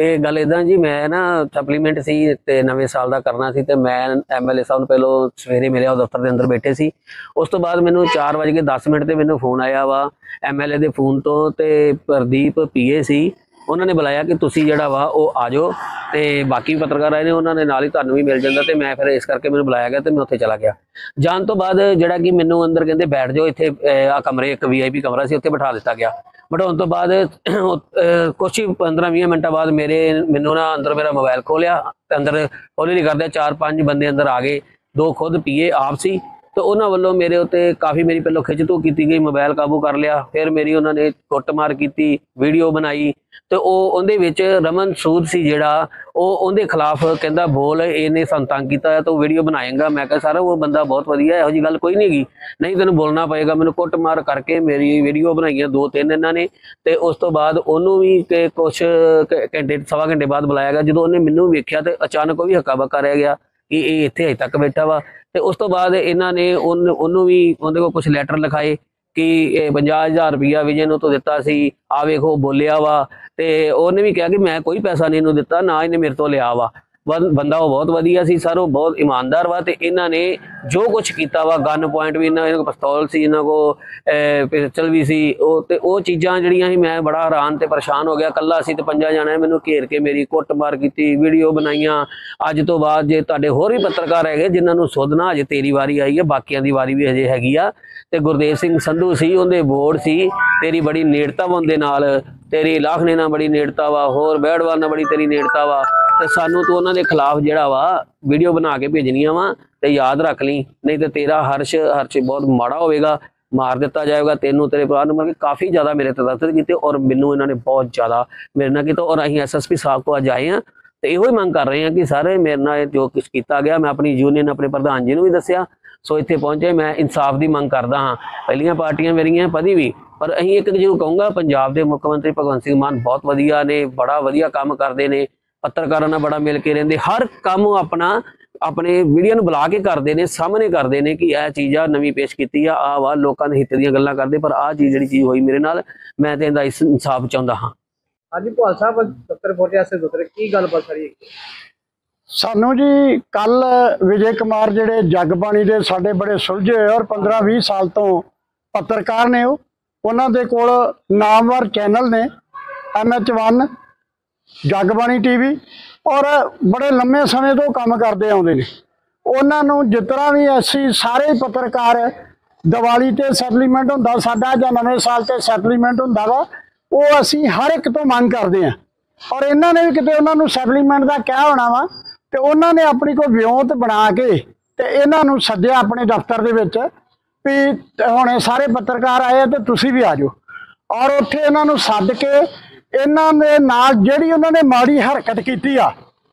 ਇਹ ਗੱਲ ਇਦਾਂ ਜੀ, ਮੈਂ ਨਾ ਸਪਲੀਮੈਂਟ ਸੀ ਤੇ ਨਵੇਂ ਸਾਲ ਦਾ ਕਰਨਾ ਸੀ ਤੇ ਮੈਂ ਐਮਐਲਏ ਸਾਹਿਬ ਨੂੰ ਪਹਿਲੋਂ ਸਵੇਰੇ ਮਿਲਿਆ, ਉਹ ਦਫ਼ਤਰ ਦੇ ਅੰਦਰ ਬੈਠੇ ਸੀ। ਉਸ ਤੋਂ ਬਾਅਦ ਮੈਨੂੰ 4:10 ਮਿੰਟ ਤੇ ਮੈਨੂੰ ਫੋਨ ਆਇਆ ਵਾ ਐਮਐਲਏ ਦੇ ਫੋਨ ਤੋਂ ਤੇ ਪ੍ਰਦੀਪ ਪੀਏ ਸੀ। ਉਹਨਾਂ ਨੇ ਬੁਲਾਇਆ ਕਿ ਤੁਸੀਂ ਜਿਹੜਾ ਵਾ ਉਹ ਆ ਜਾਓ ਤੇ ਬਾਕੀ ਵੀ ਪੱਤਰਕਾਰ ਆਏ ਨੇ, ਉਹਨਾਂ ਨੇ ਨਾਲ ਹੀ ਤੁਹਾਨੂੰ ਵੀ ਮਿਲ ਜਾਂਦਾ ਤੇ ਮੈਂ ਫਿਰ ਇਸ ਕਰਕੇ ਮੈਨੂੰ ਬੁਲਾਇਆ ਗਿਆ ਤੇ ਮੈਂ ਉੱਥੇ ਚਲਾ ਗਿਆ। ਜਾਣ ਤੋਂ ਬਾਅਦ ਜਿਹੜਾ ਕਿ ਮੈਨੂੰ ਅੰਦਰ ਕਹਿੰਦੇ ਬੈਠ ਜਾਓ, ਇੱਥੇ ਆ ਕਮਰੇ, ਇੱਕ ਵੀਆਈਪੀ ਕਮਰਾ ਸੀ, ਉੱਥੇ ਬਿਠਾ ਦਿੱਤਾ ਗਿਆ। ਬਿਠਾਉਣ ਤੋਂ ਬਾਅਦ ਉਹ, ਕੁਛ ਹੀ 15-20 ਮਿੰਟਾਂ ਬਾਅਦ ਮੇਰੇ ਮੈਨੂੰ ਨਾ ਅੰਦਰ ਮੇਰਾ ਮੋਬਾਈਲ ਖੋਲਿਆ ਤੇ ਅੰਦਰ ਹੌਲੀ ਹੌਲੀ ਕਰਦੇ ਚਾਰ ਪੰਜ ਬੰਦੇ ਅੰਦਰ ਆ ਗਏ ਦੋ ਖੁਦ ਪੀਏ ਆਪ ਸੀ। ਤੇ ਉਹਨਾਂ ਵੱਲੋਂ ਮੇਰੇ ਉੱਤੇ ਕਾਫੀ ਮੇਰੀ ਪਹਿਲੋਂ ਖਿੱਚਤੂ ਕੀਤੀ ਗਈ, ਮੋਬਾਈਲ ਕਾਬੂ ਕਰ ਲਿਆ। ਫਿਰ ਮੇਰੀ ਉਹਨਾਂ ਨੇ ਕੁੱਟਮਾਰ ਕੀਤੀ, ਵੀਡੀਓ ਬਣਾਈ। ਤੇ ਉਹ ਉਹਦੇ ਵਿੱਚ ਰਮਨ ਸੂਦ ਸੀ ਜਿਹੜਾ, ਉਹ ਉਹਦੇ ਖਿਲਾਫ ਕਹਿੰਦਾ, ਬੋਲ, ਇਹਨੇ ਸਾਨੂੰ ਤੰਗ ਕੀਤਾ ਹੈ ਤਾਂ ਉਹ ਵੀਡੀਓ ਬਣਾਏਗਾ। ਮੈਂ ਕਿਹਾ, ਸਰ, ਉਹ ਬੰਦਾ ਬਹੁਤ ਵਧੀਆ, ਇਹੋ ਜੀ ਗੱਲ ਕੋਈ ਨਹੀਂ ਹੈਗੀ। ਨਹੀਂ, ਤੈਨੂੰ ਬੋਲਣਾ ਪਏਗਾ। ਮੈਨੂੰ ਕੁੱਟਮਾਰ ਕਰਕੇ ਮੇਰੀ ਵੀਡੀਓ ਬਣਾਈਆਂ ਦੋ ਤਿੰਨ ਇਹਨਾਂ ਨੇ। ਤੇ ਉਸ ਤੋਂ ਬਾਅਦ ਉਹਨੂੰ ਵੀ ਕਿ ਕੁਛ ਘ- ਘੰਟੇ, ਸਵਾ ਘੰਟੇ ਬਾਅਦ ਬੁਲਾਇਆ ਗਿਆ। ਜਦੋਂ ਉਹਨੇ ਮੈਨੂੰ ਵੇਖਿਆ ਤੇ ਅਚਾਨਕ ਉਹ ਵੀ ਹੱਕਾ ਬੱਕਾ ਰਹਿ ਗਿਆ। ਕਿ ਇਹ ਇੱਥੇ ਅਜੇ ਤੱਕ ਬੈਠਾ ਵਾ। ਤੇ ਉਸ ਤੋਂ ਬਾਅਦ ਇਹਨਾਂ ਨੇ ਉਹਨ- ਉਹਨੂੰ ਵੀ ਉਹਦੇ ਕੋਲ ਕੁਝ ਲੈਟਰ ਲਿਖਾਏ ਕਿ ਇਹ 50000 ਰੁਪਇਆ ਵਿਜੇ ਨੂੰ ਤੋਂ ਦਿੱਤਾ ਸੀ ਆ ਵੇਖੋ ਬੋਲਿਆ ਵਾ। ਤੇ ਉਹਨੇ ਵੀ ਕਿਹਾ ਕਿ ਮੈਂ ਕੋਈ ਪੈਸਾ ਨਹੀਂ ਇਹਨੂੰ ਦਿੱਤਾ, ਨਾ ਇਹਨੇ ਮੇਰੇ ਤੋਂ ਲਿਆ ਵਾ। ਬੰਦਾ ਉਹ ਬਹੁਤ ਵਧੀਆ ਸੀ ਸਰ, ਉਹ ਬਹੁਤ ਇਮਾਨਦਾਰ ਵਾ ਤੇ ਇਹਨਾਂ ਨੇ ਜੋ ਕੁਝ ਕੀਤਾ ਵਾ ਗਨ ਪੁਆਇੰਟ ਵੀ ਇਹਨਾਂ ਕੋਲ ਪਿਸਤੌਲ ਸੀ, ਇਹਨਾਂ ਕੋ ਪਿਸਟਲ ਵੀ ਸੀ, ਉਹ ਤੇ ਉਹ ਚੀਜ਼ਾਂ ਜਿਹੜੀਆਂ ਸੀ ਮੈਂ ਬੜਾ ਹੈਰਾਨ ਤੇ ਪਰੇਸ਼ਾਨ ਹੋ ਗਿਆ। ਕੱਲਾ ਸੀ ਤੇ ਪੰਜਾ ਜਾਣਾ ਮੈਨੂੰ ਘੇਰ ਕੇ ਮੇਰੀ ਕੁੱਟਮਾਰ ਕੀਤੀ ਵੀਡੀਓ ਬਣਾਈਆਂ। ਅੱਜ ਤੋਂ ਬਾਅਦ ਜੇ ਤੁਹਾਡੇ ਹੋਰ ਵੀ ਪੱਤਰਕਾਰ ਹੈਗੇ ਜਿਨ੍ਹਾਂ ਨੂੰ ਸੋਧਣਾ ਅਜੇ ਤੇਰੀ ਵਾਰੀ ਆਈ ਹੈ, ਬਾਕੀਆਂ ਦੀ ਵਾਰੀ ਵੀ ਹਜੇ ਹੈਗੀ ਆ। ਤੇ ਗੁਰਦੇਵ ਸਿੰਘ ਸੰਧੂ ਸੀ, ਉਹਦੇ ਬੋਰਡ ਸੀ, ਤੇਰੀ ਬੜੀ ਨੇੜਤਾ ਵਾ ਉਹਦੇ ਨਾਲ, ਤੇਰੀ ਲਾਖਣੇ ਨਾਲ ਬੜੀ ਨੇੜਤਾ ਵਾ, ਹੋਰ ਬੈੜਵਾਲ ਨਾਲ ਬੜੀ ਤੇਰੀ ਨੇੜਤਾ ਵਾ। ਤੇ ਸਾਨੂੰ ਤੂੰ ਉਹਨਾਂ ਦੇ ਖਿਲਾਫ ਜਿਹੜਾ ਵਾ ਵੀਡੀਓ ਬਣਾ ਕੇ ਭੇਜਣੀਆਂ ਵਾ ਤੇ ਯਾਦ ਰੱਖ ਲਈ, ਨਹੀਂ ਤੇ ਤੇਰਾ ਹਰਸ਼ ਹਰਸ਼ ਬਹੁਤ ਮਾੜਾ ਹੋਵੇਗਾ, ਮਾਰ ਦਿੱਤਾ ਜਾਏਗਾ ਤੈਨੂੰ, ਤੇਰੇ ਭਰਾ ਨੂੰ, ਮਤਲਬ ਕਾਫੀ ਜ਼ਿਆਦਾ ਮੇਰੇ ਤੇ ਦਸਤ ਕੀਤੇ ਔਰ ਮੈਨੂੰ ਇਹਨਾਂ ਨੇ ਬਹੁਤ ਜ਼ਿਆਦਾ ਮੇਰੇ ਨਾਲ ਕੀਤਾ ਔਰ ਅਸੀਂ ਐਸਐਸਪੀ ਸਾਹਿਬ ਕੋ ਅੱਜ ਆਏ ਹਾਂ ਤੇ ਇਹੋ ਹੀ ਮੰਗ ਕਰ ਰਹੇ ਹਾਂ ਕਿ ਸਾਰੇ ਮੇਰੇ ਨਾਲ ਜੋ ਕੁਝ ਕੀਤਾ ਗਿਆ, ਮੈਂ ਆਪਣੀ ਯੂਨੀਅਨ ਆਪਣੇ ਪ੍ਰਧਾਨ ਜੀ ਨੂੰ ਵੀ ਦੱਸਿਆ, ਸੋ ਇੱਥੇ ਪਹੁੰਚੇ, ਮੈਂ ਇਨਸਾਫ ਦੀ ਮੰਗ ਕਰਦਾ ਹਾਂ। ਪਹਿਲੀਆਂ ਪਾਰਟੀਆਂ ਮੇਰੀਆਂ ਪਦੀ ਵੀ, ਪਰ ਅਸੀਂ ਇੱਕ ਜਿਹਨੂੰ ਕਹੂੰਗਾ, ਪੰਜਾਬ ਦੇ ਮੁੱਖ ਮੰਤਰੀ ਭਗਵੰਤ ਸਿੰਘ ਮਾਨ ਬਹੁਤ ਵਧੀਆ ਨੇ, ਬੜਾ ਵਧੀਆ ਕੰਮ ਕਰਦੇ ਨੇ ਪੱਤਰਕਾਰਾਂ ਨਾਲ ਬੜਾ ਮਿਲ ਕੇ ਰਹਿੰਦੇ ਹਰ ਕੰਮ ਆਪਣਾ ਆਪਣੇ ਮੀਡੀਆ ਨੂੰ ਬੁਲਾ ਕੇ ਕਰਦੇ ਨੇ ਸਾਹਮਣੇ ਕਰਦੇ ਨੇ ਕਿ ਇਹ ਚੀਜ਼ ਆ ਨਵੀਂ ਪੇਸ਼ ਕੀਤੀ ਆ ਆ ਵਾ ਲੋਕਾਂ ਦੇ ਹਿੱਤ ਦੀਆਂ ਗੱਲਾਂ ਕਰਦੇ ਪਰ ਆ ਚੀਜ਼ ਜਿਹੜੀ ਚੀਜ਼ ਹੋਈ ਮੇਰੇ ਨਾਲ ਮੈਂ ਤੇ ਇਹਦਾ ਇਨਸਾਫ ਚਾਹੁੰਦਾ ਹਾਂ ਹਾਂਜੀ ਭਾਲ ਸਾਹਿਬ ਦਫ਼ਤਰ ਪਹੁੰਚਿਆ ਸੇ ਦਫ਼ਤਰ ਕੀ ਗੱਲਬਾਤ ਸਾਰੀ? ਸਾਨੂੰ ਜੀ ਕੱਲ ਵਿਜੇ ਕੁਮਾਰ ਜਿਹੜੇ ਜਗਬਾਣੀ ਦੇ ਸਾਡੇ ਬੜੇ ਸੁਲਝੇ ਹੋਏ ਔਰ 15-20 ਸਾਲ ਤੋਂ ਪੱਤਰਕਾਰ ਨੇ ਉਹ ਉਹਨਾਂ ਦੇ ਕੋਲ ਨਾਮਵਰ ਚੈਨਲ ਨੇ MH1 ਜਗਬਾਣੀ ਟੀਵੀ ਔਰ ਬੜੇ ਲੰਮੇ ਸਮੇਂ ਤੋਂ ਕੰਮ ਕਰਦੇ ਆਉਂਦੇ ਨੇ। ਉਹਨਾਂ ਨੂੰ ਜਿਸ ਤਰ੍ਹਾਂ ਵੀ ਅਸੀਂ ਸਾਰੇ ਪੱਤਰਕਾਰ ਦੀਵਾਲੀ ਤੇ ਸੈਟਲਮੈਂਟ ਹੁੰਦਾ, ਸਾਡਾ ਜਾਂ ਨਵੇਂ ਸਾਲ ਤੇ ਸੈਟਲਮੈਂਟ ਹੁੰਦਾ ਵਾ, ਉਹ ਅਸੀਂ ਹਰ ਇੱਕ ਤੋਂ ਮੰਗ ਕਰਦੇ ਆ ਔਰ ਇਹਨਾਂ ਨੇ ਵੀ ਕਿਤੇ ਉਹਨਾਂ ਨੂੰ ਸੈਟਲਮੈਂਟ ਦਾ ਕਿਹਾ ਹੋਣਾ ਵਾ, ਤੇ ਉਹਨਾਂ ਨੇ ਆਪਣੀ ਕੋਈ ਵਿਉਂਤ ਬਣਾ ਕੇ ਤੇ ਇਹਨਾਂ ਨੂੰ ਸੱਦਿਆ ਆਪਣੇ ਦਫ਼ਤਰ ਦੇ ਵਿੱਚ ਵੀ ਹੁਣ ਸਾਰੇ ਪੱਤਰਕਾਰ ਆਏ ਆ ਤੇ ਤੁਸੀਂ ਵੀ ਆ ਜਾਓ। ਔਰ ਉੱਥੇ ਇਹਨਾਂ ਨੂੰ ਸੱਦ ਕੇ ਇਹਨਾਂ ਦੇ ਨਾਲ ਜਿਹੜੀ ਉਹਨਾਂ ਨੇ ਮਾੜੀ ਹਰਕਤ ਕੀਤੀ ਆ,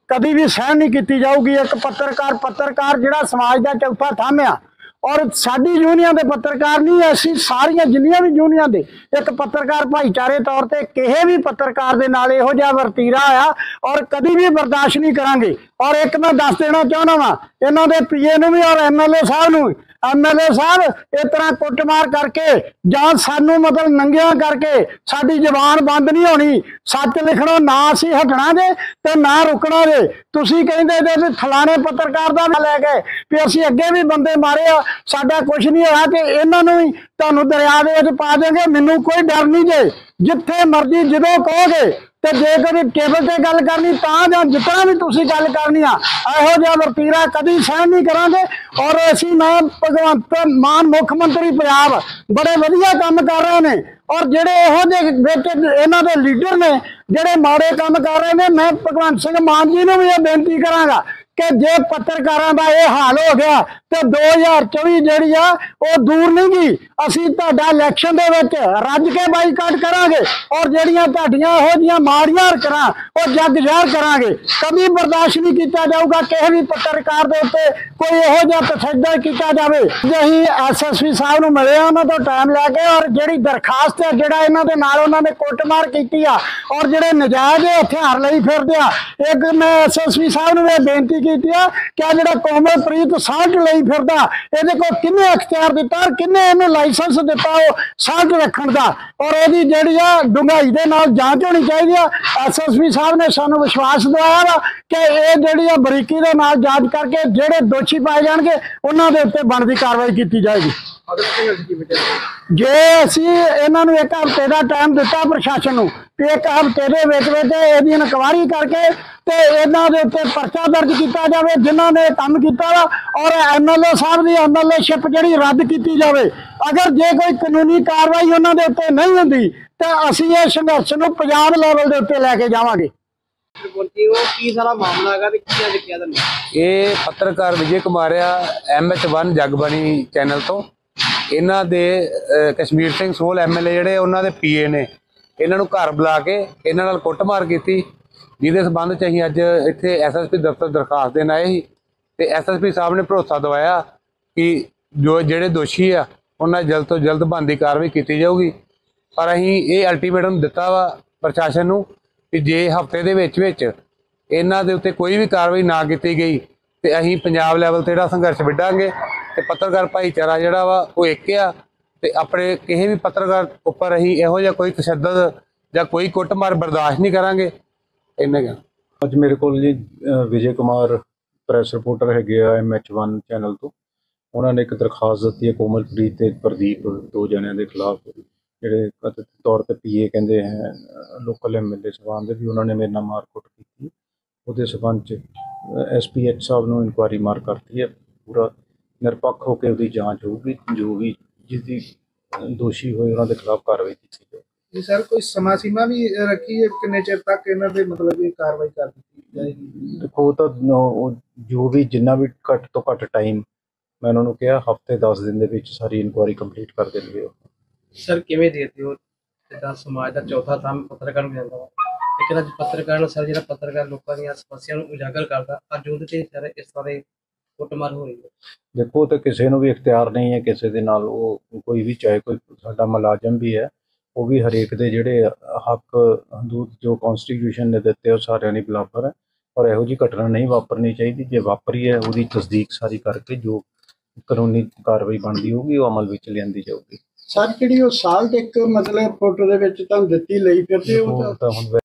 ਕਦੀ ਵੀ ਸਹਿਣ ਨਹੀਂ ਕੀਤੀ ਜਾਊਗੀ। ਇੱਕ ਪੱਤਰਕਾਰ ਪੱਤਰਕਾਰ ਜਿਹੜਾ ਸਮਾਜ ਦਾ ਚੌਥਾ ਥੰਮ ਆ, ਔਰ ਸਾਡੀ ਯੂਨੀਅਨ ਦੇ ਪੱਤਰਕਾਰ ਨਹੀਂ, ਅਸੀਂ ਸਾਰੀਆਂ ਜਿੰਨੀਆਂ ਵੀ ਯੂਨੀਅਨ ਦੇ, ਇੱਕ ਪੱਤਰਕਾਰ ਭਾਈਚਾਰੇ ਤੌਰ ਤੇ ਕਿਸੇ ਵੀ ਪੱਤਰਕਾਰ ਦੇ ਨਾਲ ਇਹੋ ਜਿਹਾ ਵਰਤੀਰਾ ਆਇਆ ਔਰ ਕਦੀ ਵੀ ਬਰਦਾਸ਼ਤ ਨਹੀਂ ਕਰਾਂਗੇ। ਔਰ ਇੱਕ ਮੈਂ ਦੱਸ ਦੇਣਾ ਚਾਹੁੰਦਾ ਵਾਂ, ਇਹਨਾਂ ਦੇ ਪੀਏ ਨੂੰ ਵੀ ਔਰ ਐਮਐਲਏ ਸਾਹਿਬ ਨੂੰ ਐਮਐਲਏ ਸਾਹਿਬ, ਇਸ ਤਰ੍ਹਾਂ ਕੁੱਟਮਾਰ ਕਰਕੇ ਜਾਂ ਸਾਨੂੰ ਮਤਲਬ ਨੰਗਿਆਂ ਕਰਕੇ ਸਾਡੀ ਜ਼ਬਾਨ ਬੰਦ ਨਹੀਂ ਹੋਣੀ, ਸੱਚ ਲਿਖਣੋਂ ਨਾ ਅਸੀਂ ਹਟਣਾ ਜੇ ਤੇ ਨਾ ਰੁਕਣਾ ਜੇ। ਤੁਸੀਂ ਕਹਿੰਦੇ ਜੇ ਵੀ ਫਲਾਣੇ ਪੱਤਰਕਾਰ ਦਾ ਨਾਂ ਲੈ ਕੇ ਵੀ ਅਸੀਂ ਅੱਗੇ ਵੀ ਬੰਦੇ ਮਾਰੇ ਆ, ਸਾਡਾ ਕੁਝ ਨਹੀਂ ਹੋਇਆ ਤੇ ਇਹਨਾਂ ਨੂੰ ਵੀ ਤੁਹਾਨੂੰ ਦਰਿਆ ਦੇ ਵਿੱਚ ਪਾ ਦੇਵਾਂਗੇ ਮੈਨੂੰ ਕੋਈ ਡਰ ਨਹੀਂ ਜੇ। ਜਿੱਥੇ ਮਰਜ਼ੀ ਜਦੋਂ ਕਹੋਗੇ ਤੇ ਜੇ ਕਦੇ ਟੇਬਲ ਤੇ ਗੱਲ ਕਰਨੀ, ਤਾਂ ਜਾਂ ਜਿਤਨਾ ਵੀ ਤੁਸੀਂ ਗੱਲ ਕਰਨੀ ਆ, ਇਹੋ ਜਿਹਾ ਵਰਤੀਰਾ ਕਦੀ ਸਹਿਣ ਨਹੀਂ ਕਰਾਂਗੇ। ਔਰ ਅਸੀਂ, ਮੈਂ ਭਗਵੰਤ ਮਾਨ ਮੁੱਖ ਮੰਤਰੀ ਪੰਜਾਬ, ਬੜੇ ਵਧੀਆ ਕੰਮ ਕਰ ਰਹੇ ਨੇ। ਔਰ ਜਿਹੜੇ ਇਹੋ ਜਿਹੇ ਵਿੱਚ ਇਹਨਾਂ ਦੇ ਲੀਡਰ ਨੇ, ਜਿਹੜੇ ਮਾੜੇ ਕੰਮ ਕਰ ਰਹੇ ਨੇ, ਮੈਂ ਭਗਵੰਤ ਸਿੰਘ ਮਾਨ ਜੀ ਨੂੰ ਵੀ ਇਹ ਬੇਨਤੀ ਕਰਾਂਗਾ ਕਿ ਜੇ ਪੱਤਰਕਾਰਾਂ ਦਾ ਇਹ ਹਾਲ ਹੋ ਗਿਆ ਤੇ 2024 ਜਿਹੜੀ ਆ ਉਹ ਦੂਰ ਨਹੀਂ ਗਈ ਅਸੀਂ ਤੁਹਾਡਾ ਇਲੈਕਸ਼ਨ ਦੇ ਵਿੱਚ ਰੱਜ ਕੇ ਬਾਈਕਾਟ ਕਰਾਂਗੇ ਔਰ ਜਿਹੜੀਆਂ ਤੁਹਾਡੀਆਂ ਇਹੋ ਜੀਆਂ ਮਾੜੀਆਂ ਹਰਕਤਾਂ ਉਹ ਜੱਗ ਜ਼ਾਹਰ ਕਰਾਂਗੇ ਕਦੀ ਬਰਦਾਸ਼ਤ ਨਹੀਂ ਕੀਤਾ ਜਾਊਗਾ ਕਿਸੇ ਵੀ ਪੱਤਰਕਾਰ ਦੇ ਉੱਤੇ ਕੋਈ ਇਹੋ ਜਿਹਾ ਤਸ਼ੱਦਦ ਕੀਤਾ ਜਾਵੇ ਜੇ ਅਸੀਂ ਐਸਐਸਪੀ ਸਾਹਿਬ ਨੂੰ ਮਿਲੇ ਆ ਉਹਨਾਂ ਤੋਂ ਟਾਈਮ ਲੈ ਕੇ ਔਰ ਜਿਹੜੀ ਦਰਖਾਸਤ ਹੈ ਜਿਹੜਾ ਇਹਨਾਂ ਦੇ ਨਾਲ ਉਹਨਾਂ ਨੇ ਕੁੱਟਮਾਰ ਕੀਤੀ ਆ ਔਰ ਜਿਹੜੇ ਨਜਾਇਜ਼ ਹਥਿਆਰ ਲਈ ਫਿਰਦੇ ਆ ਇੱਕ ਮੈਂ ਐਸਐਸਪੀ ਸਾਹਿਬ ਨੂੰ ਇਹ ਬੇਨਤੀ ਕੀਤੀ ਆ ਕਿ ਆਹ ਜਿਹੜਾ ਕੋਮਲਪ੍ਰੀਤ ਸਾਲਟ ਲਈ ਫਿਰਦਾ ਇਹਦੇ ਕੋਲ ਕਿੰਨੇ ਅਖਤਿਆਰ ਦਿੱਤਾ ਔਰ ਕਿੰਨੇ ਇਹਨੂੰ ਲਾਇਸੈਂਸ ਦਿੱਤਾ ਉਹ ਸਾਲਟ ਰੱਖਣ ਦਾ? ਔਰ ਇਹਦੀ ਜਿਹੜੀ ਆ ਡੂੰਘਾਈ ਦੇ ਨਾਲ ਜਾਂਚ ਹੋਣੀ ਚਾਹੀਦੀ ਆ। ਐਸਐਸਪੀ ਸਾਹਿਬ ਨੇ ਸਾਨੂੰ ਵਿਸ਼ਵਾਸ ਦਿਵਾਇਆ ਕਿ ਇਹ ਜਿਹੜੀ ਆ ਬਰੀਕੀ ਦੇ ਨਾਲ ਜਾਂਚ ਕਰਕੇ ਜਿਹੜੇ ਦੋਸ਼ੀ ਪਾਏ ਜਾਣਗੇ ਉਹਨਾਂ ਦੇ ਉੱਤੇ ਬਣਦੀ ਕਾਰਵਾਈ ਕੀਤੀ ਜਾਏਗੀ। ਜੇ ਅਸੀਂ ਇਹਨਾਂ ਨੂੰ ਇੱਕ ਹਫ਼ਤੇ ਦਾ ਟਾਈਮ ਦਿੱਤਾ ਪ੍ਰਸ਼ਾਸਨ ਨੂੰ ਇੱਕ ਹਫ਼ਤੇ ਦੇ ਵਿੱਚ ਵਿੱਚ ਇਹਦੀ ਇਨਕੁਆਇਰੀ ਕਰਕੇ ਤੇ ਇਹਨਾਂ ਦੇ ਉੱਤੇ ਪਰਚਾ ਦਰਜ ਕੀਤਾ ਜਾਵੇ ਜਿਨ੍ਹਾਂ ਨੇ ਕੰਮ ਕੀਤਾ ਵਾ ਔਰ ਐਮਐਲਏ ਸਾਹਿਬ ਦੀ ਐਮਐਲਏਸ਼ਿਪ ਜਿਹੜੀ ਰੱਦ ਕੀਤੀ ਜਾਵੇ। ਅਗਰ ਜੇ ਕੋਈ ਕਾਨੂੰਨੀ ਕਾਰਵਾਈ ਉਹਨਾਂ ਦੇ ਉੱਤੇ ਨਹੀਂ ਹੁੰਦੀ ਤਾਂ ਅਸੀਂ ਇਹ ਸੰਘਰਸ਼ ਨੂੰ ਪੰਜਾਬ ਲੈਵਲ ਦੇ ਉੱਤੇ ਲੈ ਕੇ ਜਾਵਾਂਗੇ। ਇਹ ਪੱਤਰਕਾਰ ਵਿਜੇ ਕੁਮਾਰ ਆ ਐਮਐਚ1 ਜਗਬਾਣੀ ਚੈਨਲ ਤੋਂ। ਇਹਨਾਂ ਦੇ ਕਸ਼ਮੀਰ ਸਿੰਘ ਸੋਲ ਐਮਐਲਏ ਜਿਹੜੇ ਉਹਨਾਂ ਦੇ ਪੀਏ ਨੇ। ਇਹਨਾਂ ਨੂੰ ਘਰ ਬੁਲਾ ਕੇ ਇਹਨਾਂ ਨਾਲ ਕੁੱਟਮਾਰ ਕੀਤੀ, ਜਿਹਦੇ ਸਬੰਧ ਚ ਅਸੀਂ ਅੱਜ ਇੱਥੇ ਐਸਐਸਪੀ ਦਫ਼ਤਰ ਦਰਖਾਸਤ ਦੇਣ ਆਏ ਸੀ ਤੇ ਐਸਐਸਪੀ ਸਾਹਿਬ ਨੇ ਭਰੋਸਾ ਦਵਾਇਆ ਕਿ ਜੋ ਜਿਹੜੇ ਦੋਸ਼ੀ ਆ, ਉਹਨਾਂ ਜਲਦ ਤੋਂ ਜਲਦ ਬਣਦੀ ਕਾਰਵਾਈ ਕੀਤੀ ਜਾਊਗੀ। ਪਰ ਅਸੀਂ ਇਹ ਅਲਟੀਮੇਟਮ ਦਿੱਤਾ ਵਾ ਪ੍ਰਸ਼ਾਸਨ ਨੂੰ ਕਿ ਜੇ ਹਫ਼ਤੇ ਦੇ ਵਿੱਚ ਵਿੱਚ ਇਹਨਾਂ ਦੇ ਉੱਤੇ ਕੋਈ ਵੀ ਕਾਰਵਾਈ ਨਾ ਕੀਤੀ ਗਈ, ਤੇ ਅਸੀਂ ਪੰਜਾਬ ਲੈਵਲ ਤੇ ਜਿਹੜਾ ਸੰਘਰਸ਼ ਵਿੱਢਾਂਗੇ ਤੇ ਪੱਤਰਕਾਰ ਭਾਈਚਾਰਾ ਜਿਹੜਾ ਵਾ ਉਹ ਇੱਕ ਆ ਤੇ ਆਪਣੇ ਕਿਸੇ ਵੀ ਪੱਤਰਕਾਰ ਉੱਪਰ ਅਸੀਂ ਇਹੋ ਜਿਹਾ ਕੋਈ ਤਸ਼ੱਦਦ ਜਾਂ ਕੋਈ ਕੁੱਟਮਾਰ ਬਰਦਾਸ਼ਤ ਨਹੀਂ ਕਰਾਂਗੇ। ਇੰਨੇ ਕੁ। ਅੱਜ ਮੇਰੇ ਕੋਲ ਜੀ ਵਿਜੇ ਕੁਮਾਰ ਪ੍ਰੈਸ ਰਿਪੋਰਟਰ ਹੈਗੇ ਆ ਐਮਐਚ1 ਚੈਨਲ ਤੋਂ। ਉਹਨਾਂ ਨੇ ਇੱਕ ਦਰਖਾਸਤ ਦਿੱਤੀ ਹੈ ਕੋਮਲਪ੍ਰੀਤ ਤੇ ਪ੍ਰਦੀਪ, ਦੋ ਜਣਿਆਂ ਦੇ ਖਿਲਾਫ, ਜਿਹੜੇ ਕਥਿਤ ਤੌਰ ਤੇ ਪੀਏ ਕਹਿੰਦੇ ਹੈ, ਲੋਕਲ ਐਮਐਲਏ ਸਭਾਨ ਦੇ ਵੀ ਉਹਨਾਂ ਨੇ ਮੇਰੇ ਨਾਲ ਮਾਰਕੁੱਟ ਕੀਤੀ ਉਹਦੇ ਸਬੰਧ ਚ ਐਸਪੀਐਚ ਸਾਹਿਬ ਨੂੰ ਇਨਕੁਆਇਰੀ ਮਾਰ ਕਰਤੀ ਹੈ। ਪੂਰਾ ਨਿਰਪੱਖ ਹੋ ਕੇ ਉਹਦੀ ਜਾਂਚ ਹੋਊਗੀ, ਜੋ ਵੀ ਜਿਹਦੀ ਅਹ ਦੋਸ਼ੀ ਹੋਏ ਉਹਨਾਂ ਦੇ ਖਿਲਾਫ ਕਾਰਵਾਈ ਕੀਤੀ ਜਾਊਗੀ ਜੀ ਸਰ ਕੋਈ ਸਮਾਂ ਸੀਮਾ ਵੀ ਰੱਖੀ ਹੈ? ਕਿੰਨੇ ਚਿਰ ਤੱਕ ਇਹਨਾਂ ਦੇ ਮਤਲਬ ਇਹ ਕਾਰਵਾਈ ਕਰ ਦਿੱਤੀ ਜਾਏਗੀ? ਦੇਖੋ ਤਾਂ ਜੋ ਵੀ ਜਿੰਨਾ ਵੀ ਘੱਟ ਤੋਂ ਘੱਟ ਟਾਈਮ ਮੈਂ ਉਹਨਾਂ ਨੂੰ ਕਿਹਾ ਹਫ਼ਤੇ 10 ਦਿਨ ਦੇ ਵਿੱਚ ਸਾਰੀ ਇਨਕੁਆਇਰੀ ਕੰਪਲੀਟ ਕਰ ਦੇਣਗੇ ਉਹ। ਸਰ ਕਿਵੇਂ ਦੇਖਦੇ ਹੋ ਜਿੱਦਾਂ ਸਮਾਜ ਦਾ ਚੌਥਾ ਥੰਮ ਪੱਤਰਕਾਰ ਨੂੰ ਜਾਂਦਾ ਵਾ। ਲੇਕਿਨ ਅੱਜ ਪੱਤਰਕਾਰ ਨੂੰ ਸਰ ਜਿਹੜਾ ਪੱਤਰਕਾਰ ਲੋਕਾਂ ਦੀਆਂ ਸਮੱਸਿਆ ਨੂੰ ਉਜਾਗਰ ਕਰਦਾ ਅੱਜ ਉਹਦੇ ਤੇ ਸਰ ਇਸ ਤਰ੍ਹਾਂ ਕੁੱਟਮਾਰ ਹੋ ਰਹੀ ਹੈ। ਦੇਖੋ ਤਾਂ ਕਿਸੇ ਨੂੰ ਵੀ ਇਖਤਿਆਰ ਨਹੀਂ ਹੈ ਕਿਸੇ ਦੇ ਨਾਲ ਉਹ ਕੋਈ ਵੀ ਚਾਹੇ ਕੋਈ ਸਾਡਾ ਮੁਲਾਜ਼ਮ ਵੀ ਹੈ ਉਹ ਵੀ ਹਰੇਕ ਦੇ ਜਿਹੜੇ ਹੱਕ ਹਦੂਦ ਜੋ ਕਨਸਟੀਟਿਊਸ਼ਨ ਨੇ ਦਿੱਤੇ ਉਹ ਸਾਰਿਆਂ ਦੀ ਬਰਾਬਰ ਹੈ। ਔਰ ਇਹੋ ਜਿਹੀ ਘਟਨਾ ਨਹੀਂ ਵਾਪਰਨੀ ਚਾਹੀਦੀ। ਜੇ ਵਾਪਰੀ ਹੈ ਉਹਦੀ ਤਸਦੀਕ ਸਾਰੀ ਕਰਕੇ ਜੋ ਕਾਨੂੰਨੀ ਕਾਰਵਾਈ ਬਣਦੀ ਹੋਊਗੀ ਉਹ ਅਮਲ ਵਿੱਚ ਲਿਆਂਦੀ ਜਾਊਗੀ। ਸਰ ਜਿਹੜੀ ਉਹ ਸਾਲਟ ਇੱਕ ਮਤਲਬ ਫੋਟੋ ਦੇ ਵਿੱਚ ਤੁਹਾਨੂੰ ਦਿੱਤੀ ਲਈ ਫਿਰਦੇ ਉਹ ਉਹ ਤਾਂ ਹੁਣ